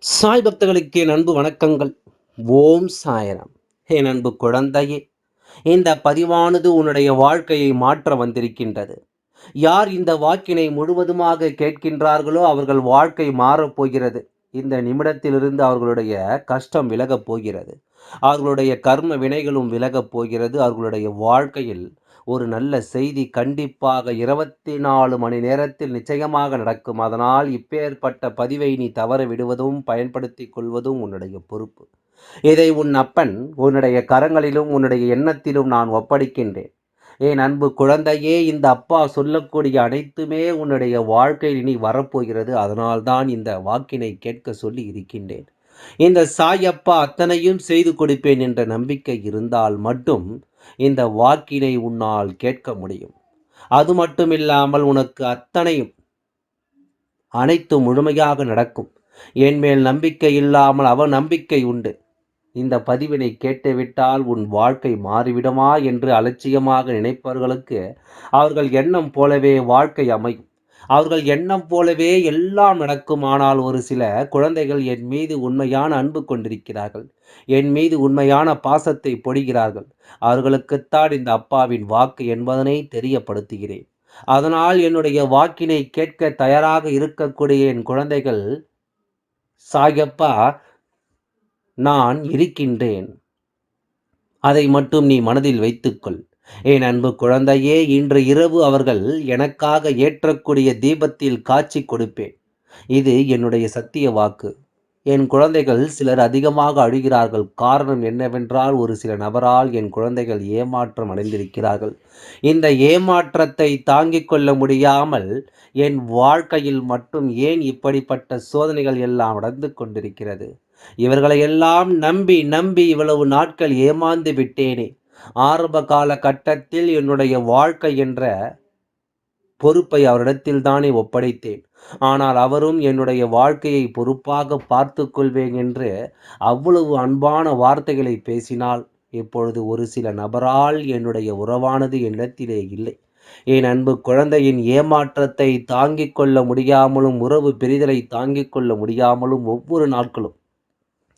சாய் பக்தர்களுக்கு என் அன்பு வணக்கங்கள். ஓம் சாயராம். என் அன்பு குழந்தையே இந்த பதிவானது உன்னுடைய வாழ்க்கையை மாற்ற வந்திருக்கின்றது. யார் இந்த வாக்கினை முழுவதுமாக கேட்கின்றார்களோ அவர்கள் வாழ்க்கை மாறப்போகிறது இந்த நிமிடத்திலிருந்து அவர்களுடைய கஷ்டம் விலகப் போகிறது. அவர்களுடைய கர்ம வினைகளும் விலகப் போகிறது. அவர்களுடைய வாழ்க்கையில் ஒரு நல்ல செய்தி கண்டிப்பாக இருபத்தி நாலு மணி நேரத்தில் நிச்சயமாக நடக்கும். அதனால் இப்பேற்பட்ட பதிவை நீ தவற விடுவதும் பயன்படுத்தி கொள்வதும் உன்னுடைய பொறுப்பு. இதை உன் அப்பன் உன்னுடைய கரங்களிலும் உன்னுடைய எண்ணத்திலும் நான் ஒப்படைக்கின்றேன். என் அன்பு குழந்தையே இந்த அப்பா சொல்லக்கூடிய அனைத்துமே உன்னுடைய வாழ்க்கையில் இனி வரப்போகிறது. அதனால்தான் இந்த வாக்கினை கேட்க சொல்லி இருக்கின்றேன். இந்த சாயப்பா அத்தனையும் செய்து கொடுப்பேன் என்ற நம்பிக்கை இருந்தால் மட்டும் இந்த வாக்கினை உன்னால் கேட்க முடியும். அது மட்டுமில்லாமல் உனக்கு அத்தனையும் அனைத்து முழுமையாக நடக்கும். என் மேல் நம்பிக்கை இல்லாமல் அவ நம்பிக்கை உண்டு. இந்த பதிவினை கேட்டுவிட்டால் உன் வாழ்க்கை மாறிவிடுமா என்று அலட்சியமாக நினைப்பவர்களுக்கு அவர்கள் எண்ணம் போலவே வாழ்க்கை அமையும். அவர்கள் எண்ணம் போலவே எல்லாம் நடக்கும் ஆனால் ஒரு சில குழந்தைகள் என் மீது உண்மையான அன்பு கொண்டிருக்கிறார்கள். என் மீது உண்மையான பாசத்தை பொடிகிறார்கள். அவர்களுக்குத்தான் இந்த அப்பாவின் வாக்கு என்பதனை தெரியப்படுத்துகிறேன். அதனால் என்னுடைய வாக்கினை கேட்க தயாராக இருக்கக்கூடிய என் குழந்தைகள் சாயப்பா நான் இருக்கின்றேன். அதை மட்டும் நீ மனதில் வைத்துக்கொள். என் அன்பு குழந்தையே இன்று இரவு அவர்கள் எனக்காக ஏற்றக்கூடிய தீபத்தில் காட்சி கொடுப்பேன். இது என்னுடைய சத்திய வாக்கு. என் குழந்தைகள் சிலர் அதிகமாக அழுகிறார்கள். காரணம் என்னவென்றால் ஒரு சில நபரால் என் குழந்தைகள் ஏமாற்றம் அடைந்திருக்கிறார்கள். இந்த ஏமாற்றத்தை தாங்கிக் கொள்ள முடியாமல் என் வாழ்க்கையில் மட்டும் ஏன் இப்படிப்பட்ட சோதனைகள் எல்லாம் நடந்து கொண்டிருக்கிறது? இவர்களை எல்லாம் நம்பி நம்பி இவ்வளவு நாட்கள் ஏமாந்து விட்டேனே. ஆரம்ப கால கட்டத்தில் என்னுடைய வாழ்க்கை என்ற பொறுப்பை அவரிடத்தில் தானே ஒப்படைத்தேன். ஆனால் அவரும் என்னுடைய வாழ்க்கையை பொறுப்பாக பார்த்து கொள்வேன் என்று அவ்வளவு அன்பான வார்த்தைகளை பேசினால் இப்பொழுது ஒரு சில நபரால் என்னுடைய உறவானது என்னிடத்திலே இல்லை. என் அன்பு குழந்தையின் ஏமாற்றத்தை தாங்கிக் கொள்ள முடியாமலும் உறவு பிரிதலை தாங்கிக் கொள்ள முடியாமலும் ஒவ்வொரு நாட்களும்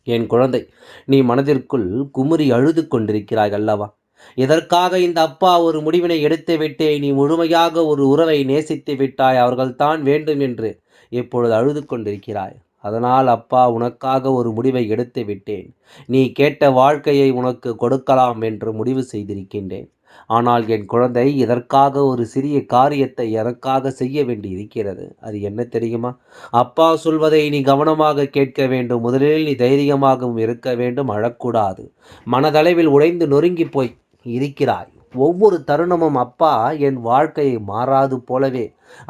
என் குழந்தை நீ மனதிற்குள் குமுறி அழுது கொண்டிருக்கிறாய் அல்லவா? இதற்காக இந்த அப்பா ஒரு முடிவினை எடுத்து விட்டே நீ முழுமையாக ஒரு உறவை நேசித்து விட்டாய் அவர்கள்தான் வேண்டும் என்று இப்பொழுது அழுது கொண்டிருக்கிறாய்? அதனால் அப்பா உனக்காக ஒரு முடிவை எடுத்து விட்டேன். நீ கேட்ட வாழ்க்கையை உனக்கு கொடுக்கலாம் என்று முடிவு செய்திருக்கின்றேன். ஆனால் என் குழந்தை இதற்காக ஒரு சிறிய காரியத்தை எனக்காக செய்ய வேண்டி இருக்கிறது அது என்ன தெரியுமா? அப்பா சொல்வதை நீ கவனமாக கேட்க வேண்டும். முதலில் நீ தைரியமாகவும் இருக்க வேண்டும். அழக்கூடாது. மனதளவில் உடைந்து நொறுங்கி போய் இருக்கிறாய். ஒவ்வொரு தருணமும் அப்பா என் வாழ்க்கையை மாறாது போலவே.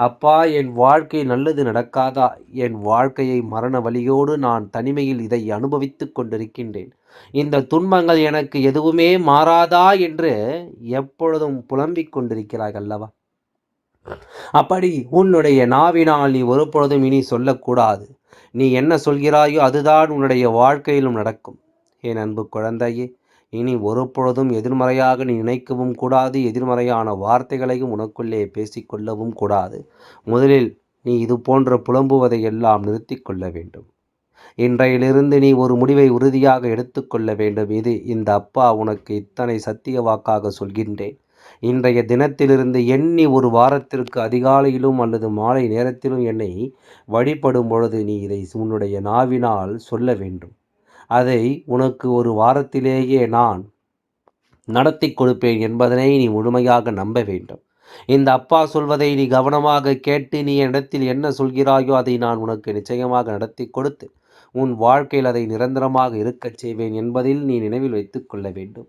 அப்பா என் வாழ்க்கை நல்லது நடக்காதா? என் வாழ்க்கையை மரண வழியோடு நான் தனிமையில் இதை அனுபவித்து கொண்டிருக்கின்றேன். இந்த துன்பங்கள் எனக்கு எதுவுமே மாறாதா என்று எப்பொழுதும் புலம்பிக் கொண்டிருக்கிறாய் அல்லவா? அப்படி உன்னுடைய நாவினால் நீ ஒருபொழுதும் இனி சொல்லக்கூடாது. நீ என்ன சொல்கிறாயோ அதுதான் உன்னுடைய வாழ்க்கையிலும் நடக்கும். என் அன்பு குழந்தையே இனி ஒருபொழுதும் எதிர்மறையாக நீ நினைக்கவும் கூடாது. எதிர்மறையான வார்த்தைகளையும் உனக்குள்ளே பேசிக்கொள்ளவும் கூடாது. முதலில் நீ இது போன்ற புலம்புவதை எல்லாம் நிறுத்தி கொள்ள வேண்டும். இன்றையிலிருந்து நீ ஒரு முடிவை உறுதியாக எடுத்துக்கொள்ள வேண்டும். இது இந்த அப்பா உனக்கு இத்தனை சத்திய வாக்காக சொல்கின்றேன். இன்றைய தினத்திலிருந்து எண்ணி ஒரு வாரத்திற்கு அதிகாலையிலும் அல்லது மாலை நேரத்திலும் என்னை வழிபடும் பொழுது நீ இதை உன்னுடைய நாவினால் சொல்ல வேண்டும். அதை உனக்கு ஒரு வாரத்திலேயே நான் நடத்தி கொடுப்பேன் என்பதனை நீ முழுமையாக நம்ப வேண்டும். இந்த அப்பா சொல்வதை நீ கவனமாக கேட்டு நீ இடத்தில் என்ன சொல்கிறாயோ அதை நான் உனக்கு நிச்சயமாக நடத்தி கொடுத்து உன் வாழ்க்கையில் அதை நிரந்தரமாக இருக்கச் செய்வேன் என்பதில் நீ நினைவில் வைத்து கொள்ள வேண்டும்.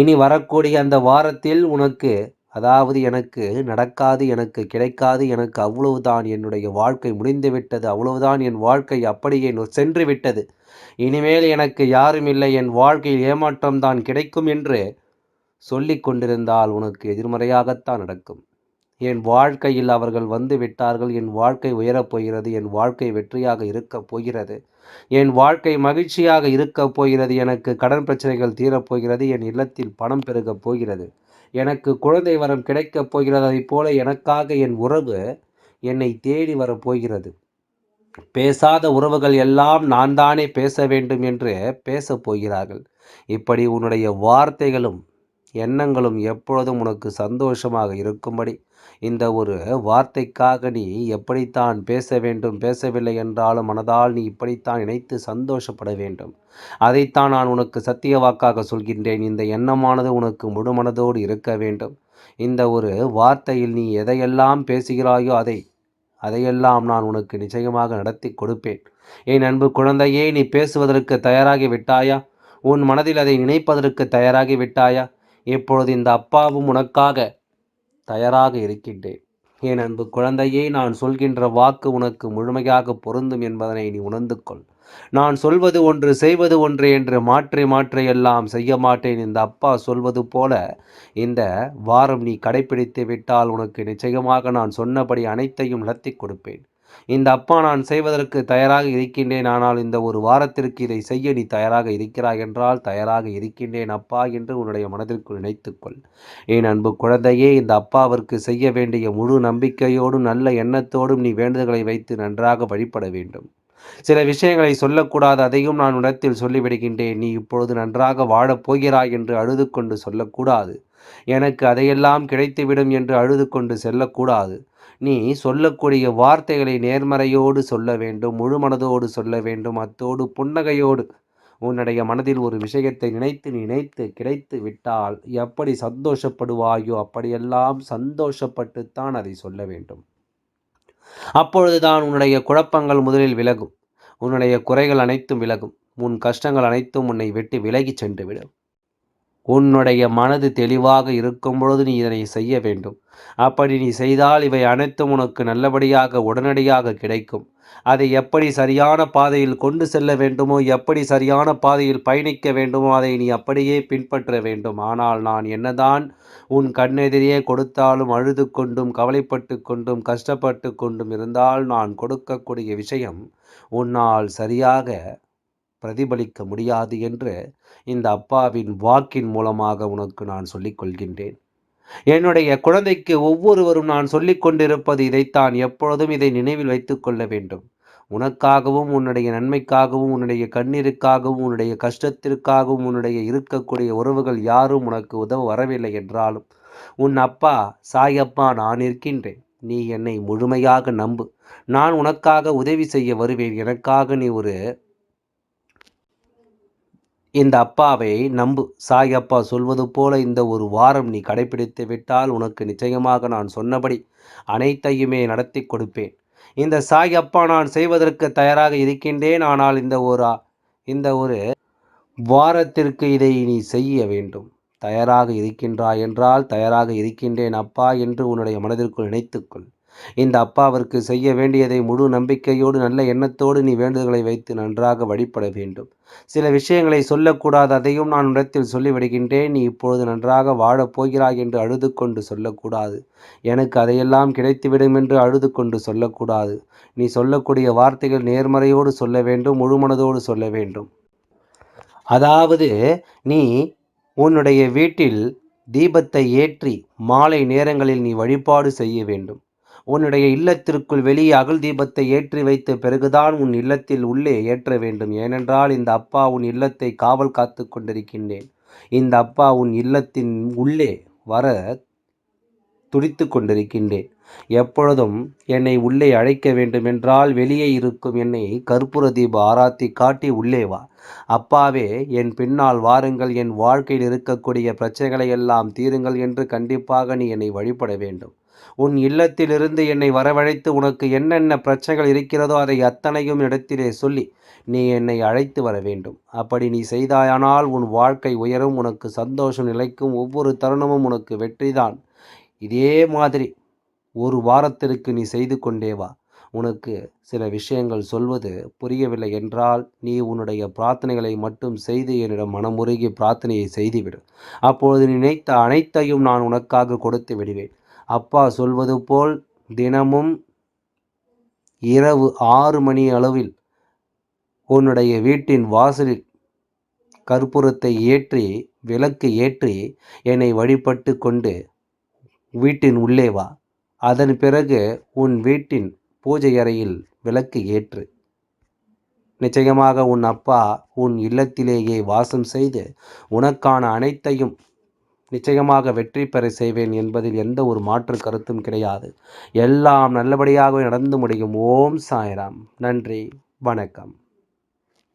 இனி வரக்கூடிய அந்த வாரத்தில் உனக்கு அதாவது எனக்கு நடக்காது எனக்கு கிடைக்காது எனக்கு அவ்வளவுதான் என்னுடைய வாழ்க்கை முடிந்துவிட்டது அவ்வளவுதான் என் வாழ்க்கை அப்படியே சென்று விட்டது இனிமேல் எனக்கு யாரும் இல்லை என் வாழ்க்கையில் ஏமாற்றம் தான் கிடைக்கும் என்று சொல்லி கொண்டிருந்தால் உனக்கு எதிர்மறையாகத்தான் நடக்கும். என் வாழ்க்கையில் அவர்கள் வந்து விட்டார்கள் என் வாழ்க்கை உயரப் போகிறது என் வாழ்க்கை வெற்றியாக இருக்கப் போகிறது. என் வாழ்க்கை மகிழ்ச்சியாக இருக்கப் போகிறது எனக்கு கடன் பிரச்சனைகள் தீரப்போகிறது என் இல்லத்தில் பணம் பெருகப் போகிறது எனக்கு குழந்தை வரம் கிடைக்கப் போகிறது அதை போல எனக்காக என் உறவு என்னை தேடி வரப்போகிறது பேசாத உறவுகள் எல்லாம் நான் தானே பேச வேண்டும் என்று பேசப் போகிறார்கள். இப்படி உன்னுடைய வார்த்தைகளும் எண்ணங்களும் எப்பொழுதும் உனக்கு சந்தோஷமாக இருக்கும்படி. இந்த ஒரு வார்த்தைக்காக நீ எப்படித்தான் பேச வேண்டும் பேசவில்லை என்றாலும் மனதால் நீ இப்படித்தான் நினைத்து சந்தோஷப்பட வேண்டும். அதைத்தான் நான் உனக்கு சத்திய வாக்காக சொல்கின்றேன். இந்த எண்ணமானது உனக்கு முழு மனதோடு இருக்க வேண்டும். இந்த ஒரு வார்த்தையில் நீ எதையெல்லாம் பேசுகிறாயோ அதை அதையெல்லாம் நான் உனக்கு நிச்சயமாக நடத்தி கொடுப்பேன். என் அன்பு குழந்தையே நீ பேசுவதற்கு தயாராகி விட்டாயா? உன் மனதில் அதை நினைப்பதற்கு தயாராகி விட்டாயா? இப்பொழுது இந்த அப்பாவும் உனக்காக தயாராக இருக்கின்றேன். என் அன்பு குழந்தையே நான் சொல்கின்ற வாக்கு உனக்கு முழுமையாக பொருந்தும் என்பதனை நீ உணர்ந்து கொள். நான் சொல்வது ஒன்று செய்வது ஒன்று என்று மாற்றி மாற்றி எல்லாம் செய்ய மாட்டேன். இந்த அப்பா சொல்வது போல இந்த வாரம் நீ கடைபிடித்து விட்டால் உனக்கு நிச்சயமாக நான் சொன்னபடி அனைத்தையும் நடத்தி கொடுப்பேன். இந்த அப்பா நான் செய்வதற்கு தயாராக இருக்கின்றேன் ஆனால் இந்த ஒரு வாரத்திற்கு இதை செய்ய நீ தயாராக இருக்கிறாய் என்றால் தயாராக இருக்கின்றேன் அப்பா என்று உன்னுடைய மனதிற்குள் நினைத்துக்கொள். என் அன்பு குழந்தையே இந்த அப்பாவிற்கு செய்ய வேண்டிய முழு நம்பிக்கையோடும் நல்ல எண்ணத்தோடும் நீ வேண்டுதல்களை வைத்து நன்றாக வழிபட வேண்டும். சில விஷயங்களை சொல்லக்கூடாது அதையும் நான் உடத்தில் சொல்லிவிடுகின்றேன். நீ இப்பொழுது நன்றாக வாழப் போகிறாய் என்று அழுது கொண்டு சொல்லக்கூடாது. எனக்கு அதையெல்லாம் கிடைத்துவிடும் என்று அழுது கொண்டு செல்லக்கூடாது. நீ சொல்லக்கூடிய வார்த்தைகளை நேர்மறையோடு சொல்ல வேண்டும் முழு மனதோடு சொல்ல வேண்டும் அத்தோடு புன்னகையோடு. உன்னுடைய மனதில் ஒரு விஷயத்தை நினைத்து நினைத்து கிடைத்து விட்டால் எப்படி சந்தோஷப்படுவாயோ அப்படியெல்லாம் சந்தோஷப்பட்டுத்தான் அதை சொல்ல வேண்டும். அப்பொழுதுதான் உன்னுடைய குழப்பங்கள் முதலில் விலகும். உன்னுடைய குறைகள் அனைத்தும் விலகும். உன் கஷ்டங்கள் அனைத்தும் உன்னை விட்டு விலகி சென்றுவிடும் உன்னுடைய மனது தெளிவாக இருக்கும் பொழுது நீ இதனை செய்ய வேண்டும். அப்படி நீ செய்தால் இவை அனைத்தும் உனக்கு நல்லபடியாக உடனடியாக கிடைக்கும். அதை எப்படி சரியான பாதையில் கொண்டு செல்ல வேண்டுமோ எப்படி சரியான பாதையில் பயணிக்க வேண்டுமோ அதை நீ அப்படியே பின்பற்ற வேண்டும். ஆனால் நான் என்னதான் உன் கண்ணெதிரே கொடுத்தாலும் அழுது கொண்டும் கவலைப்பட்டு கொண்டும் கஷ்டப்பட்டு கொண்டும் இருந்தால் நான் கொடுக்கக்கூடிய விஷயம் உன்னால் சரியாக பிரதிபலிக்க முடியாது என்று இந்த அப்பாவின் வாக்கின் மூலமாக உனக்கு நான் சொல்லிக் கொள்கின்றேன். என்னுடைய குழந்தைக்கு ஒவ்வொருவரும் நான் சொல்லிக் கொண்டிருப்பது இதைத்தான் எப்பொழுதும் இதை நினைவில் வைத்துக் கொள்ள வேண்டும். உனக்காகவும் உன்னுடைய நன்மைக்காகவும் உன்னுடைய கண்ணீருக்காகவும் உன்னுடைய கஷ்டத்திற்காகவும் உன்னுடைய இருக்கக்கூடிய உறவுகள் யாரும் உனக்கு உதவ வரவில்லை என்றாலும் உன் அப்பா சாயப்பா நான் இருக்கின்றேன் நீ என்னை முழுமையாக நம்பு. நான் உனக்காக உதவி செய்ய வருவேன். எனக்காக நீ ஒரு இந்த அப்பாவை நம்பு. சாய் அப்பா சொல்வது போல இந்த ஒரு வாரம் நீ கடைபிடித்து விட்டால் உனக்கு நிச்சயமாக நான் சொன்னபடி அனைத்தையுமே நடத்தி கொடுப்பேன். இந்த சாய் அப்பா நான் செய்வதற்கு தயாராக இருக்கின்றேன். ஆனால் இந்த ஒரு இந்த ஒரு வாரத்திற்கு இதை நீ செய்ய வேண்டும். தயாராக இருக்கின்றாய் என்றால் தயாராக இருக்கின்றேன் அப்பா என்று உன்னுடைய மனதிற்குள் நினைத்துக்கொள் இந்த அப்பாவிற்கு செய்ய வேண்டியதை முழு நம்பிக்கையோடு நல்ல எண்ணத்தோடு நீ வேண்டுதல்களை வைத்து நன்றாக வழிபட வேண்டும். சில விஷயங்களை சொல்லக்கூடாது அதையும் நான் இடத்தில் சொல்லிவிடுகின்றேன். நீ இப்பொழுது நன்றாக வாழப் போகிறாய் என்று அழுது கொண்டு சொல்லக்கூடாது. எனக்கு அதையெல்லாம் கிடைத்துவிடும் என்று அழுது கொண்டு சொல்லக்கூடாது. நீ சொல்லக்கூடிய வார்த்தைகள் நேர்மறையோடு சொல்ல வேண்டும் முழுமனதோடு சொல்ல வேண்டும். அதாவது நீ உன்னுடைய வீட்டில் தீபத்தை ஏற்றி மாலை நேரங்களில் நீ வழிபாடு செய்ய வேண்டும். உன்னுடைய இல்லத்திற்குள் வெளியே அகல் தீபத்தை ஏற்றி வைத்த பிறகுதான் உன் இல்லத்தில் உள்ளே ஏற்ற வேண்டும். ஏனென்றால் இந்த அப்பா உன் இல்லத்தை காவல் காத்து கொண்டிருக்கின்றேன். இந்த அப்பா உன் இல்லத்தின் உள்ளே வர துடித்து கொண்டிருக்கின்றேன். எப்பொழுதும் என்னை உள்ளே அழைக்க வேண்டுமென்றால் வெளியே இருக்கும் என்னை கற்பூர தீப ஆராத்தி காட்டி உள்ளே வா. அப்பாவே என் பின்னால் வாருங்கள். என் வாழ்க்கையில் இருக்கக்கூடிய பிரச்சனைகளை எல்லாம் தீருங்கள் என்று கண்டிப்பாக நீ என்னை வழிபட வேண்டும். உன் இல்லத்திலிருந்து என்னை வரவழைத்து உனக்கு என்னென்ன பிரச்சனைகள் இருக்கிறதோ அதை அத்தனையும் இடத்திலே சொல்லி நீ என்னை அழைத்து வர வேண்டும். அப்படி நீ செய்தாயானால் உன் வாழ்க்கை உயரும் உனக்கு சந்தோஷம் நிலைக்கும் ஒவ்வொரு தருணமும் உனக்கு வெற்றிதான். இதே மாதிரி ஒரு வாரத்திற்கு நீ செய்து கொண்டே வா. உனக்கு சில விஷயங்கள் சொல்வது புரியவில்லை என்றால் நீ உன்னுடைய பிரார்த்தனைகளை மட்டும் செய்து என்னிடம் மனமுருகி பிரார்த்தனையை செய்துவிடு. அப்பொழுது நினைத்த அனைத்தையும் நான் உனக்காக கொடுத்து விடுவேன். அப்பா சொல்வது போல் தினமும் இரவு ஆறு மணி அளவில் உன்னுடைய வீட்டின் வாசலில் கற்பூரத்தை ஏற்றி விளக்கு ஏற்றி என்னை வழிபட்டு கொண்டு வீட்டின் உள்ளே வா. அதன் பிறகு உன் வீட்டின் பூஜை அறையில் விளக்கு ஏற்று. நிச்சயமாக உன் அப்பா உன் இல்லத்திலேயே வாசம் செய்து உனக்கான அனைத்தையும் நிச்சயமாக வெற்றி பெற செய்வேன் என்பதில் எந்த ஒரு மாற்று கருத்தும் கிடையாது. எல்லாம் நல்லபடியாகவே நடந்து முடியும். ஓம் சாய்ராம். நன்றி. வணக்கம்.